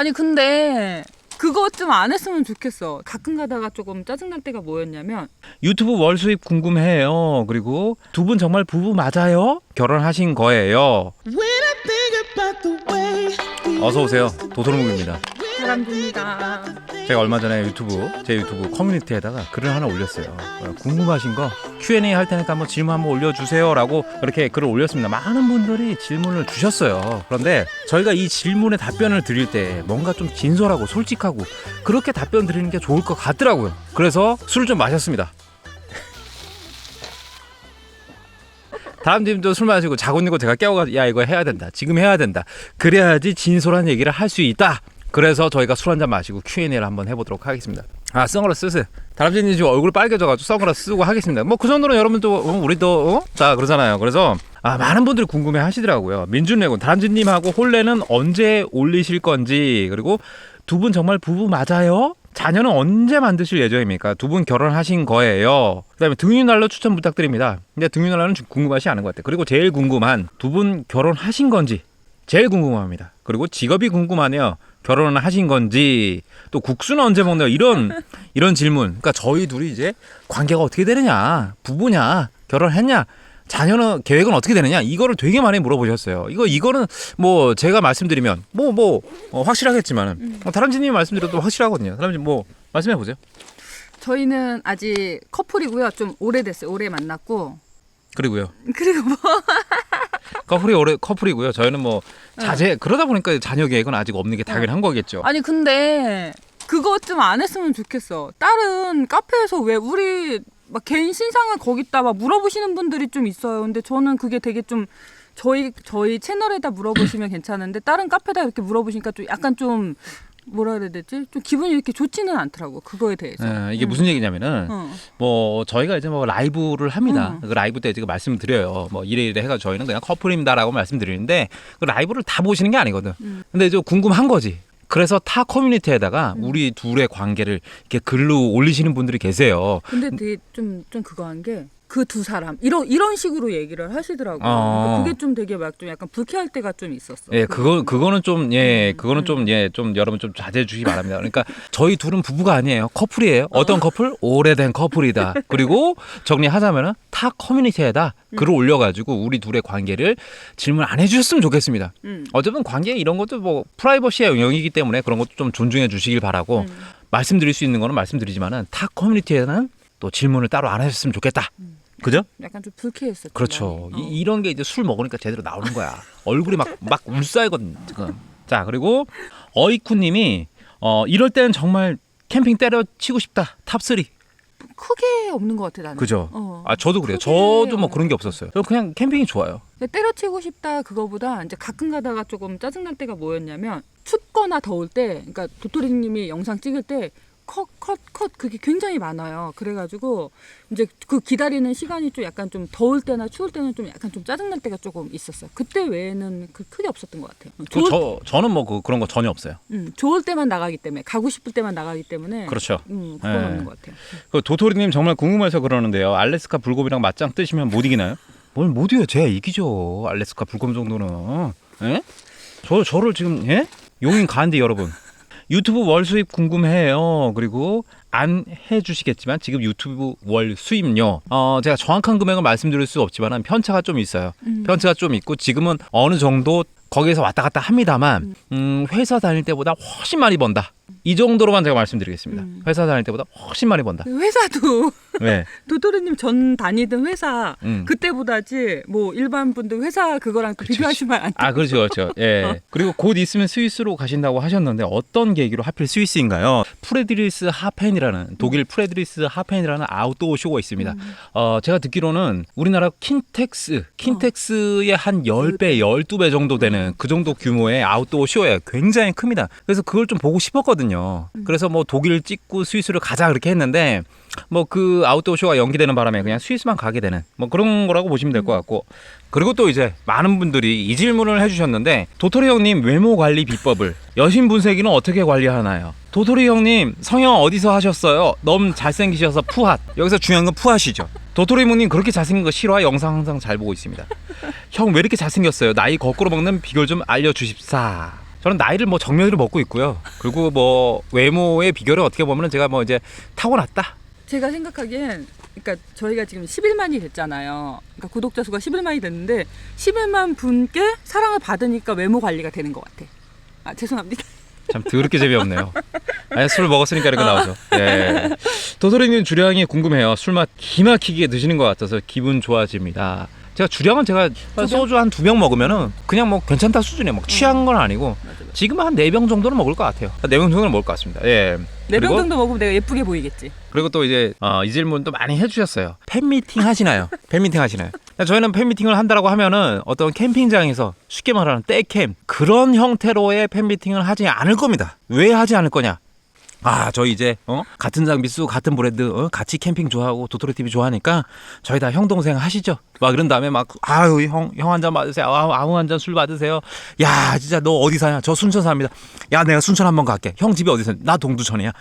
아니 근데 그거 좀안 했으면 좋겠어. 가끔 가다가 조금 짜증날 때가 뭐였냐면 유튜브 월 수입 궁금해요. 그리고 두 분 정말 부부 맞아요? 결혼하신 거예요. 어서 오세요. 도토리묵입니다. 사람들입니다. 제가 얼마 전에 유튜브 제 유튜브 커뮤니티에다가 글을 하나 올렸어요. 어, 궁금하신 거 Q&A 할 테니까 한번 질문 한번 올려주세요라고 그렇게 글을 올렸습니다. 많은 분들이 질문을 주셨어요. 그런데 저희가 이 질문에 답변을 드릴 때 뭔가 좀 진솔하고 솔직하고 그렇게 답변 드리는 게 좋을 것 같더라고요. 그래서 술을 좀 마셨습니다. 다음 팀도 술 마시고 자고 있는 거 제가 깨워가 야 이거 해야 된다 지금 해야 된다 그래야지 진솔한 얘기를 할 수 있다 그래서 저희가 술 한잔 마시고 Q&A를 한번 해보도록 하겠습니다 아 선글라스 쓰세요 다람쥐님 지금 얼굴 빨개져가지고 선글라스 쓰고 하겠습니다 뭐 그 정도는 여러분도 어, 우리도 어? 자 그러잖아요 그래서 아 많은 분들이 궁금해 하시더라고요 민준레군 다람쥐님하고 홀레는 언제 올리실 건지 그리고 두 분 정말 부부 맞아요? 자녀는 언제 만드실 예정입니까? 두 분 결혼하신 거예요. 그다음에 등유난로 추천 부탁드립니다. 근데 등유난로는 좀 궁금하지 않은 것 같아요. 그리고 제일 궁금한 두 분 결혼하신 건지 제일 궁금합니다. 그리고 직업이 궁금하네요. 결혼을 하신 건지 또 국수는 언제 먹나요? 이런 이런 질문. 그러니까 저희 둘이 이제 관계가 어떻게 되느냐, 부부냐, 결혼했냐. 자녀는 계획은 어떻게 되느냐 이거를 되게 많이 물어보셨어요. 이거 이거는 뭐 제가 말씀드리면 뭐뭐 확실하겠지만은 어, 다람쥐님이 말씀드려도 확실하거든요. 다람쥐 뭐 말씀해 보세요. 저희는 아직 커플이고요. 좀 오래됐어요. 오래 만났고 그리고요. 그리고 뭐 커플이 오래 커플이고요. 저희는 뭐 자제 그러다 보니까 자녀 계획은 아직 없는 게 당연한 거겠죠. 아니 근데 그거 좀안 했으면 좋겠어. 다른 카페에서 왜 우리 막 개인 신상을 거기다 막 물어보시는 분들이 좀 있어요. 근데 저는 그게 되게 좀 저희 저희 채널에다 물어보시면 괜찮은데 다른 카페다 이렇게 물어보시니까 좀 약간 좀 뭐라 그래야 되지? 좀 기분이 이렇게 좋지는 않더라고. 그거에 대해서. 예, 이게 무슨 얘기냐면은 어. 뭐 저희가 이제 뭐 라이브를 합니다. 음. 그 라이브 때 지금 말씀드려요. 뭐 이래 이래 해가 저희는 그냥 커플입니다라고 말씀드리는데 그 라이브를 다 보시는 게 아니거든. 음. 근데 이제 궁금한 거지. 그래서 타 커뮤니티에다가 우리 둘의 관계를 이렇게 글로 올리시는 분들이 계세요. 근데 되게 좀, 좀 그거 한 게 그 두 사람 이런 이런 식으로 얘기를 하시더라고요. 어. 그러니까 그게 좀 되게 막 좀 약간 불쾌할 때가 좀 있었어. 예, 그거 그거는 좀 예, 음, 그거는 음. 좀 예, 좀 여러분 좀 자제해 주시기 바랍니다. 그러니까 저희 둘은 부부가 아니에요. 커플이에요. 어떤 커플? 오래된 커플이다. 그리고 정리하자면은 타 커뮤니티에다 글을 올려 가지고 우리 둘의 관계를 질문 안해 주셨으면 좋겠습니다. 음. 어쨌든 관계 이런 것도 뭐 프라이버시의 영역이기 때문에 그런 것도 좀 존중해 주시길 바라고 음. 말씀드릴 수 있는 거는 말씀드리지만은 타 커뮤니티에는 또 질문을 따로 안 하셨으면 좋겠다. 그죠? 약간 좀 불쾌했어. 그렇죠. 이, 이런 게 이제 술 먹으니까 제대로 나오는 거야. 얼굴이 막 막 울싸이거든 지금. 자 그리고 어이쿠님이 어 이럴 때는 정말 캠핑 때려치고 싶다 탑 3. 크게 없는 것 같아 나는. 그죠? 어. 아 저도 그래요. 저도 뭐 그런 게. 없었어요. 저 그냥 캠핑이 좋아요. 때려치고 싶다 그거보다 이제 가끔 가다가 조금 짜증날 때가 뭐였냐면 춥거나 더울 때, 그러니까 도토리님이 영상 찍을 때. 컷, 컷, 컷, 그게 굉장히 많아요. 그래가지고, 이제 그 기다리는 시간이 좀 약간 좀 더울 때나 추울 때는 좀 약간 좀 짜증날 때가 조금 있었어요. 그때 외에는 그 크게 없었던 것 같아요. 그 좋을, 저 저는 뭐 그, 그런 거 전혀 없어요. 음, 좋을 때만 나가기 때문에, 가고 싶을 때만 나가기 때문에. 그렇죠. 음, 그건 네. 없는 것 같아요. 그 도토리님 정말 궁금해서 그러는데요. 알래스카 불곰이랑 맞짱 뜨시면 못 이기나요? 뭘 못 이겨? 제가 이기죠. 알래스카 불곰 정도는. 예? 저 저를 지금 예? 용인 가는데 여러분. 유튜브 월 수입 궁금해요. 그리고 안 해주시겠지만 지금 유튜브 월 수입료 어 제가 정확한 금액을 말씀드릴 수 없지만 편차가 좀 있어요. 음. 편차가 좀 있고 지금은 어느 정도 거기에서 왔다 갔다 합니다만 음, 회사 다닐 때보다 훨씬 많이 번다. 이 정도로만 제가 말씀드리겠습니다. 음. 회사 다닐 때보다 훨씬 많이 번다. 그 회사도 네. 도토리님 전 다니던 회사 음. 그때보다지 뭐 일반 분들 회사 그거랑 또 그치, 비교하시면 안 돼. 아 그렇죠 그렇죠 예 그리고 곧 있으면 스위스로 가신다고 하셨는데 어떤 계기로 하필 스위스인가요 프레드리스 하펜이라는 독일 프레드리스 하펜이라는 아웃도어 쇼가 있습니다 어 제가 듣기로는 우리나라 킨텍스 킨텍스의 한 10배 12배 정도 되는 그 정도 규모의 아웃도어 쇼예요 굉장히 큽니다 그래서 그걸 좀 보고 싶었거든요 그래서 뭐 독일 찍고 스위스를 가자 그렇게 했는데 뭐 그 아웃도어 쇼가 연기되는 바람에 그냥 스위스만 가게 되는 뭐 그런 거라고 보시면 될 것 같고 그리고 또 이제 많은 분들이 이 질문을 해주셨는데 도토리 형님 외모 관리 비법을 여신 분쇄기는 어떻게 관리하나요? 도토리 형님 성형 어디서 하셨어요? 너무 잘생기셔서 푸핫 여기서 중요한 건 푸핫이죠. 도토리 형님 그렇게 잘생긴 거 싫어해 영상 항상 잘 보고 있습니다. 형 왜 이렇게 잘생겼어요? 나이 거꾸로 먹는 비결 좀 알려주십사. 저는 나이를 뭐 정면으로 먹고 있고요. 그리고 뭐 외모의 비결은 어떻게 보면은 제가 뭐 이제 타고났다. 제가 생각하기엔 그러니까 저희가 지금 11만이 됐잖아요. 그러니까 구독자 수가 11만이 됐는데 11만 분께 사랑을 받으니까 외모 관리가 되는 것 같아. 아 죄송합니다. 참 더럽게 재미없네요. 아니, 술 먹었으니까 이렇게 나오죠. 예. 도토리님 주량이 궁금해요. 술맛 기막히게 드시는 것 같아서 기분 좋아집니다. 제가 주량은 제가 병? 소주 한 두 병 먹으면은 그냥 뭐 괜찮다 수준이에요. 막 취한 건 아니고. 지금 한네 병 정도는 먹을 것 같아요. 네병 정도는 먹을 것 같습니다. 예. 네병 그리고- 정도 먹으면 내가 예쁘게 보이겠지. 그리고 또 이제 어, 이 질문도 많이 해주셨어요. 팬미팅 하시나요? 팬미팅 하시나요? 저희는 팬미팅을 한다라고 하면은 어떤 캠핑장에서 쉽게 말하는 떼캠 그런 형태로의 팬미팅을 하지 않을 겁니다. 왜 하지 않을 거냐? 아, 저희 이제 어? 같은 장비 쓰고 같은 브랜드 어? 같이 캠핑 좋아하고 도토리 TV 좋아하니까 저희 다 형 동생 하시죠. 막 이런 다음에 막 아유 형 형 한잔 받으세요. 아우 아무 한 잔 술 받으세요. 야 진짜 너 어디 사냐? 저 순천 삽니다. 야 내가 순천 한번 갈게. 형 집이 어디 사냐? 나 동두천이야.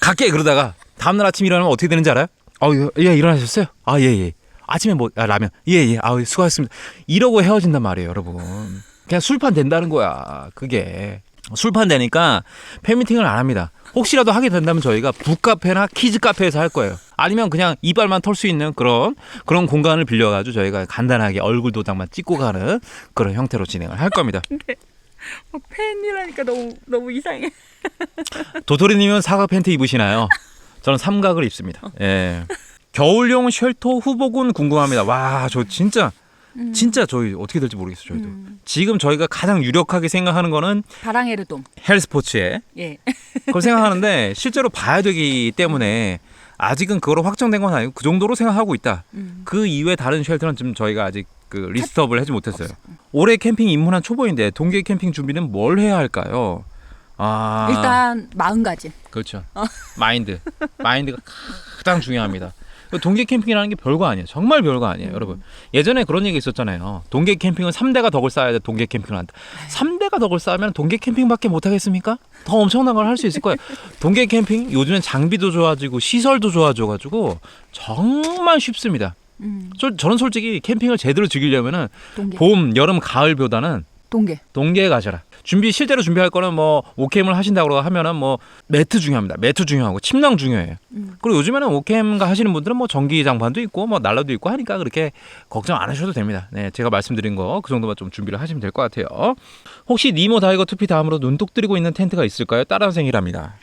갈게 그러다가 다음 날 아침 일어나면 어떻게 되는지 알아요? 어예 예, 일어나셨어요? 아 예 예. 아침에 뭐 아, 라면 예 예 아우 수고하셨습니다. 이러고 헤어진단 말이에요 여러분. 그냥 술판 된다는 거야 그게. 술판 되니까 팬미팅을 안 합니다. 혹시라도 하게 된다면 저희가 북카페나 키즈 카페에서 할 거예요. 아니면 그냥 이빨만 털 수 있는 그런 그런 공간을 빌려가지고 저희가 간단하게 얼굴 도장만 찍고 가는 그런 형태로 진행을 할 겁니다. 어, 팬이라니까 너무 너무 이상해. 도토리님은 사각 팬티 입으시나요? 저는 삼각을 입습니다. 예. 겨울용 쉘터 후보군 궁금합니다. 와, 저 진짜 진짜 저희 어떻게 될지 모르겠어요. 저희도 음. 지금 저희가 가장 유력하게 생각하는 거는 바랑에르돔. 헬스포츠에 예. 그걸 생각하는데 실제로 봐야 되기 때문에 아직은 그거로 확정된 건 아니고 그 정도로 생각하고 있다. 음. 그 이외 다른 쉘터는 지금 저희가 아직 그 리스트업을 하지 못했어요. 올해 캠핑 입문한 초보인데 동계 캠핑 준비는 뭘 해야 할까요? 아 일단 마음가짐. 그렇죠. 마인드 마인드가 가장 중요합니다. 동계 캠핑이라는 게 별거 아니에요. 정말 별거 아니에요, 여러분. 예전에 그런 얘기 있었잖아요. 동계 캠핑은 3대가 덕을 쌓아야 돼. 동계 캠핑을 한다. 3대가 덕을 쌓으면 동계 캠핑밖에 못 하겠습니까? 더 엄청난 걸 할 수 있을 거예요. 동계 캠핑 요즘엔 장비도 좋아지고 시설도 좋아져 가지고 정말 쉽습니다. 음. 솔- 저는 솔직히 캠핑을 제대로 즐기려면은 동계. 봄, 여름, 가을보다는 동계. 동계에 가셔라. 준비 실제로 준비할 거는 뭐 오캠을 하신다고 하면은 뭐 매트 중요합니다. 매트 중요하고 침낭 중요해요. 음. 그리고 요즘에는 오캠가 하시는 분들은 뭐 전기 장판도 있고 뭐 난로도 있고 하니까 그렇게 걱정 안 하셔도 됩니다. 네, 제가 말씀드린 거 그 정도만 좀 준비를 하시면 될 것 같아요. 혹시 니모 다이거 투피 다음으로 눈독 들이고 있는 텐트가 있을까요? 따라생이랍니다.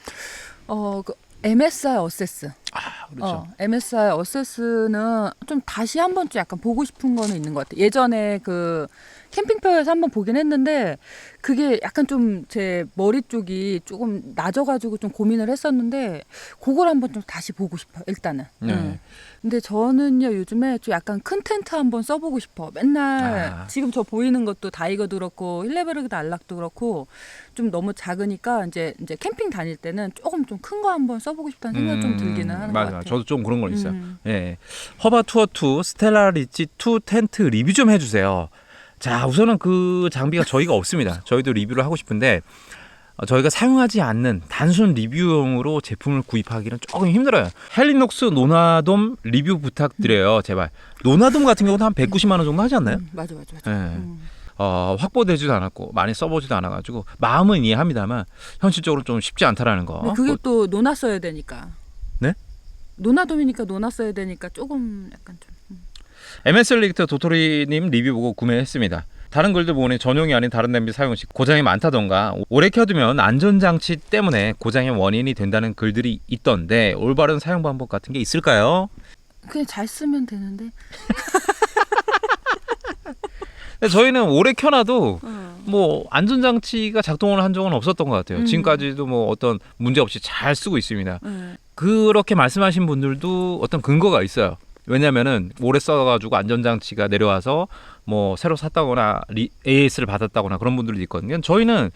어, 그 MSI 어세스. 아, 그렇죠. 어, MSI 어세스는 좀 다시 한 번쯤 약간 보고 싶은 거는 있는 것 같아요. 예전에 그 캠핑표에서 한번 보긴 했는데 그게 약간 좀 제 머리 쪽이 조금 낮아가지고 좀 고민을 했었는데 그걸 한번 좀 다시 보고 싶어요. 일단은. 네. 음. 근데 저는요 요즘에 좀 약간 큰 텐트 한번 써보고 싶어. 맨날 아. 지금 저 보이는 것도 다이거도 그렇고 힐레베르그도 안락도 그렇고 좀 너무 작으니까 이제 이제 캠핑 다닐 때는 조금 좀 큰 거 한번 써보고 싶다는 생각이 좀 들기는 하는 음, 맞아요. 것 같아요. 저도 좀 그런 건 있어요. 음. 예. 허바 투어 2 스텔라 리치 2 텐트 리뷰 좀 해주세요. 자, 우선은 그 장비가 저희가 없습니다. 저희도 리뷰를 하고 싶은데 어, 저희가 사용하지 않는 단순 리뷰용으로 제품을 구입하기는 조금 힘들어요. 헬리녹스 노나돔 리뷰 부탁드려요, 제발. 노나돔 같은 경우는 한 190만 원 정도 하지 않나요? 음, 맞아 맞아 맞아. 예. 음. 어, 확보되지도 않았고 많이 써보지도 않아가지고 마음은 이해합니다만 현실적으로 좀 쉽지 않다라는 거. 그게 또 논아 써야 되니까. 네? 논아돔이니까 논아 써야 되니까 조금 약간 좀. 음. MS 리기터 도토리님 리뷰 보고 구매했습니다. 다른 글들 보니 전용이 아닌 다른 냄비 사용 시 고장이 많다던가 오래 켜두면 안전장치 때문에 고장의 원인이 된다는 글들이 있던데 올바른 사용 방법 같은 게 있을까요? 그냥 잘 쓰면 되는데. 근데 저희는 오래 켜놔도 어. 뭐 안전장치가 작동을 한 적은 없었던 것 같아요. 음. 지금까지도 뭐 어떤 문제 없이 잘 쓰고 있습니다. 네. 그렇게 말씀하신 분들도 어떤 근거가 있어요. 왜냐면은 오래 써가지고 안전장치가 내려와서 뭐 새로 샀다거나 리, AS를 받았다거나 그런 분들도 있거든요. 저희는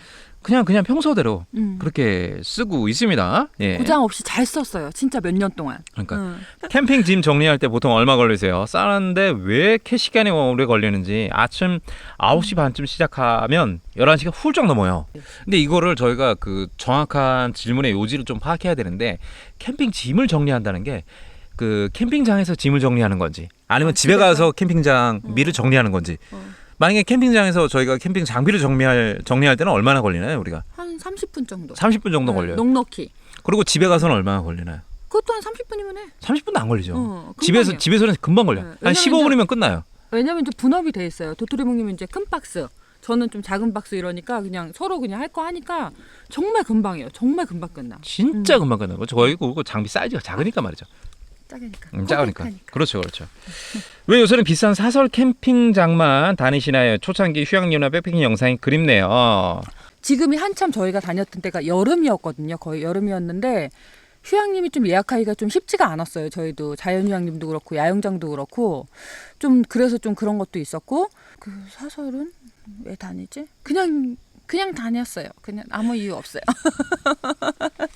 그냥 그냥 평소대로 음. 그렇게 쓰고 있습니다. 예. 고장 없이 잘 썼어요. 진짜 몇 년 동안. 그러니까 응. 캠핑 짐 정리할 때 보통 얼마 걸리세요? 싸는데 왜 이렇게 시간이 오래 걸리는지 아침 9시 반쯤 시작하면 11시가 훌쩍 넘어요. 근데 이거를 저희가 그 정확한 질문의 요지를 좀 파악해야 되는데 캠핑 짐을 정리한다는 게그 캠핑장에서 짐을 정리하는 건지 아니면 집에 집에서? 가서 캠핑장 어. 미를 정리하는 건지 어. 만약에 캠핑장에서 저희가 캠핑 장비를 정리할 정리할 때는 얼마나 걸리나요, 우리가? 한 30분 정도. 30분 정도 네, 걸려요. 넉넉히. 그리고 집에 가서는 얼마나 걸리나요? 그것도 한 30분이면 해. 30분도 안 걸리죠. 어, 집에서. 집에서는 금방 걸려. 네, 한 왜냐면 15분이면 끝나요. 왜냐면 이제 분업이 돼 있어요. 도토리묵님은 이제 큰 박스. 저는 좀 작은 박스 이러니까 그냥 서로 그냥 할 거 하니까 정말 금방이에요. 정말 금방 끝나. 진짜 금방 끝나고 저희 그 장비 사이즈가 작으니까 말이죠. 작으니까. 음, 작으니까. 그렇죠, 그렇죠. 왜 요새는 비싼 사설 캠핑장만 다니시나요? 초창기 휴양림이나 백패킹 영상이 그립네요. 지금이 한참 저희가 다녔던 때가 여름이었거든요. 거의 여름이었는데 휴양림이 좀 예약하기가 좀 쉽지가 않았어요. 저희도 자연휴양림도 그렇고 야영장도 그렇고 좀 그래서 좀 그런 것도 있었고 그 사설은 왜 다니지? 그냥 그냥 다녔어요. 그냥 아무 이유 없어요.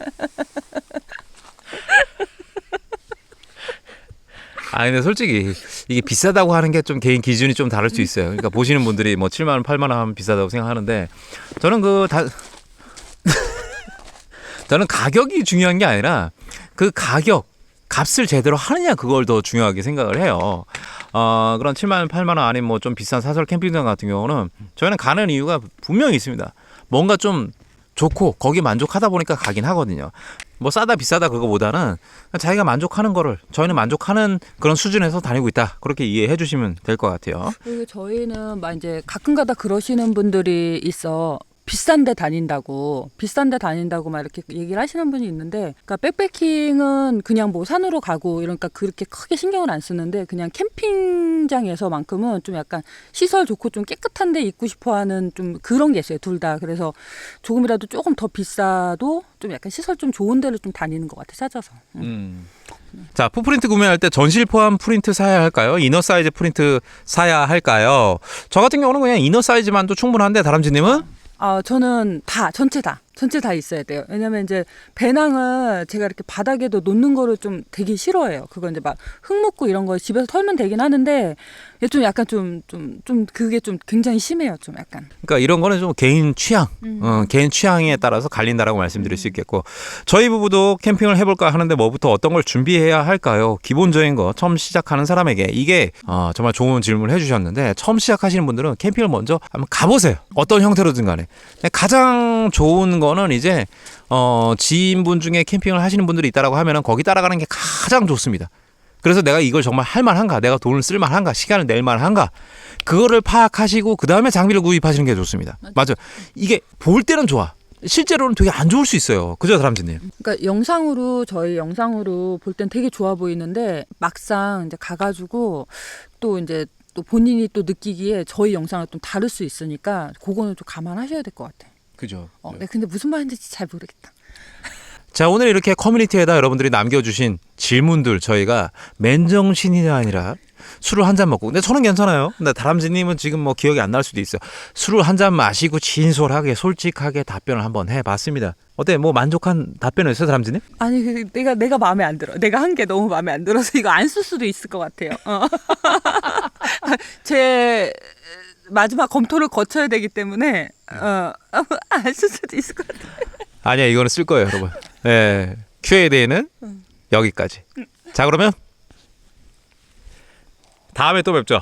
아 근데 솔직히 이게 비싸다고 하는 게 좀 개인 기준이 좀 다를 수 있어요. 그러니까 보시는 분들이 뭐 7만 원, 8만 원 하면 비싸다고 생각하는데 저는 그 다 저는 가격이 중요한 게 아니라 그 가격 값을 제대로 하느냐 그걸 더 중요하게 생각을 해요. 어, 그런 7만 원, 8만 원 아닌 뭐 좀 비싼 사설 캠핑장 같은 경우는 저희는 가는 이유가 분명히 있습니다. 뭔가 좀 좋고 거기 만족하다 보니까 가긴 하거든요. 뭐 싸다 비싸다 그거보다는 자기가 만족하는 거를 저희는 만족하는 그런 수준에서 다니고 있다 그렇게 이해해 주시면 될 것 같아요. 그리고 저희는 막 이제 가끔가다 그러시는 분들이 있어. 비싼 데 다닌다고 비싼 데 다닌다고 막 이렇게 얘기를 하시는 분이 있는데 그러니까 백패킹은 그냥 뭐 산으로 가고 이러니까 그렇게 크게 신경을 안 쓰는데 그냥 캠핑장에서만큼은 좀 약간 시설 좋고 좀 깨끗한 데 있고 싶어 하는 좀 그런 게 있어요 둘 다 그래서 조금이라도 조금 더 비싸도 좀 약간 시설 좀 좋은 데를 좀 다니는 것 같아 찾아서 음. 음. 자, 푸프린트 구매할 때 전실 포함 프린트 사야 할까요? 이너 사이즈 프린트 사야 할까요? 저 같은 경우는 그냥 이너 사이즈만도 충분한데 다람쥐님은 아, 저는 다, 전체 다, 전체 다 있어야 돼요. 왜냐면 이제 배낭을 제가 이렇게 바닥에도 놓는 거를 좀 되게 싫어해요. 그거 이제 막 흙 묻고 이런 거 집에서 털면 되긴 하는데, 좀 약간 좀, 좀, 좀 그게 좀 굉장히 심해요. 좀 약간. 그러니까 이런 거는 좀 개인 취향, 음. 어, 개인 취향에 따라서 갈린다라고 말씀드릴 수 있겠고 저희 부부도 캠핑을 해볼까 하는데 뭐부터 어떤 걸 준비해야 할까요? 기본적인 거 처음 시작하는 사람에게 이게 어, 정말 좋은 질문을 해주셨는데 처음 시작하시는 분들은 캠핑을 먼저 한번 가보세요. 어떤 형태로든 간에 가장 좋은 거는 이제 어, 지인분 중에 캠핑을 하시는 분들이 있다라고 하면은 거기 따라가는 게 가장 좋습니다. 그래서 내가 이걸 정말 할 만한가, 내가 돈을 쓸 만한가, 시간을 낼 만한가, 그거를 파악하시고 그 다음에 장비를 구입하시는 게 좋습니다. 맞아. 이게 볼 때는 좋아. 실제로는 되게 안 좋을 수 있어요. 그죠, 다람쥐님? 그러니까 영상으로, 저희 영상으로 볼 땐 되게 좋아 보이는데, 막상 이제 가가지고 또 이제 또 본인이 또 느끼기에 저희 영상을 좀 다를 수 있으니까, 그거는 좀 감안하셔야 될 것 같아. 그죠. 어, 네, 근데 무슨 말인지 잘 모르겠다. 자, 오늘 이렇게 커뮤니티에다 여러분들이 남겨주신 질문들 저희가 맨정신이 아니라 술을 한 잔 먹고. 근데 저는 괜찮아요. 근데 다람쥐님은 지금 뭐 기억이 안 날 수도 있어요. 술을 한 잔 마시고 진솔하게, 솔직하게 답변을 한번 해봤습니다. 어때? 뭐 만족한 답변이 있어요, 다람쥐님? 아니 그 내가 내가 마음에 안 들어. 내가 한 게 너무 마음에 안 들어서 이거 안 쓸 수도 있을 것 같아요. 어. 제 마지막 검토를 거쳐야 되기 때문에 어, 안 쓸 수도 있을 것 같아요. 아니야, 이거는 쓸 거예요, 여러분. 예. Q&A는 여기까지. 자, 그러면 다음에 또 뵙죠.